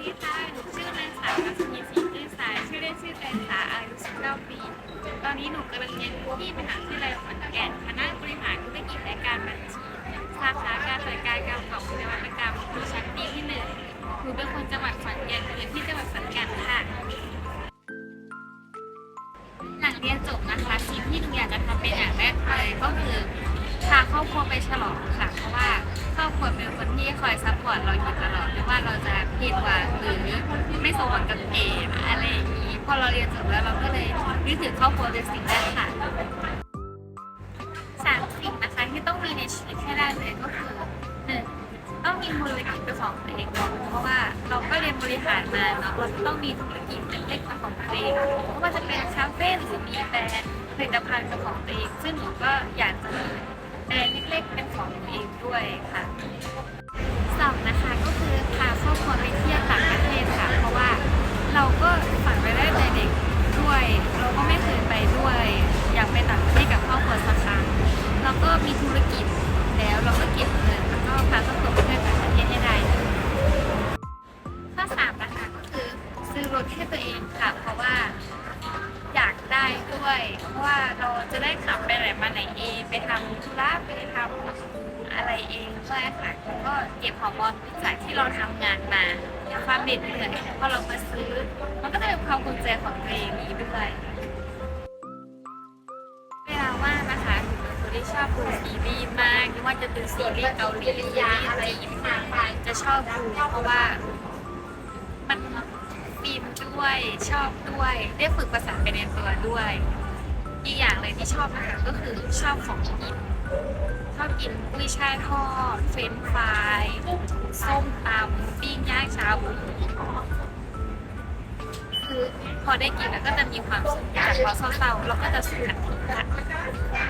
ดีค่ะ หนูชื่อนางสาวกัสมีศรีตื้นสายชื่อเล่นชื่อแตงสาอายุ 19 ปี ตอนนี้หนูกำลังเรียนที่มหาวิทยาลัยขอนแก่นคณะบริหารธุรกิจและการบัญชีสาขาการจัดการการของนวัตกรรมอยู่ชั้นปีที่หนึ่งหนูเป็นคนจังหวัดขอนแก่นเรียนที่จังหวัดขอนแก่นค่ะ หลังเรียนจบนะคะสิ่งที่หนูอยากจะทำเป็นอย่างแรกเลยก็คือพาครอบครัวไปฉลองค่ะเพราะว่า รอบครัวเป็นคนที่คอยซัพพอร์ตเราอยู่ตลอดไม่ว่าเราจะผิดหวังหรือไม่สมหวังกับเกมอะไรอย่างนี้พอเราเรียนจบแล้วเราก็เลยนึกถึงครอบครัวเป็นสิ่งแรกค่ะสามสิ่งนะคะที่ต้องมีในชีวิตให้ได้เลยก็คือหนึ่งต้องมีธุรกิจเป็นของตัวเองก่อนเพราะว่าเราก็เรียนบริหารมาเนาะเราต้องมีธุรกิจเล็กๆเป็นของตัวเองไม่ว่าจะเป็นคาเฟ่หรือมีแบรนด์ผลิตภัณฑ์เป็นของตัวเองซึ่งหนูก็อยากจะ แบรนด์เล็กๆเป็นของตัวเองด้วยค่ะสองนะคะก็คือพาครอบครัวไปเที่ยวต่างประเทศค่ะ เพราะว่าเราก็ฝันไว้ได้แต่เด็กด้วย เราก็ไม่เคยไปด้วย อยากไปต่างประเทศกับครอบครัวสักครั้งแล้วก็มีธุรกิจแล้วเราก็เก็บเงินแล้วก็พาครอบครัวไปเที่ยวต่างประเทศให้ได้ข้อสามนะคะก็คือซื้อรถให้ตัวเองค่ะ เพราะว่า ได้ด้วย เพราะว่าเราจะได้ขับไปไหนมาไหนเองไปทำธุระไปทำอะไรเองด้วยค่ะแล้วก็เก็บฮอร์โมนจากที่เราทำงานมาความเหน็ดเหนื่อยพอเรามาซื้อ มันก็จะเป็นความภูมิใจของตัวเองนี้ด้วยเวลาว่างนะคะคนที่ชอบดูซีรีส์มากไม่ว่าจะเป็นซีรีส์เกาหลีซีรีส์จีนจะชอบดูเพราะว่ามัน ฟินด้วยชอบด้วยได้ฝึกภาษาไปในตัวด้วย อีกอย่างเลยที่ชอบนะคะก็คือชอบของกินชอบกินกุ้ยช่ายทอดเฟรนฟรายส้มตำปิ้งย่างชาบูคือพอได้กินแล้วก็จะมีความสุขจากพอเศร้าๆเราก็จะสุขค่ะ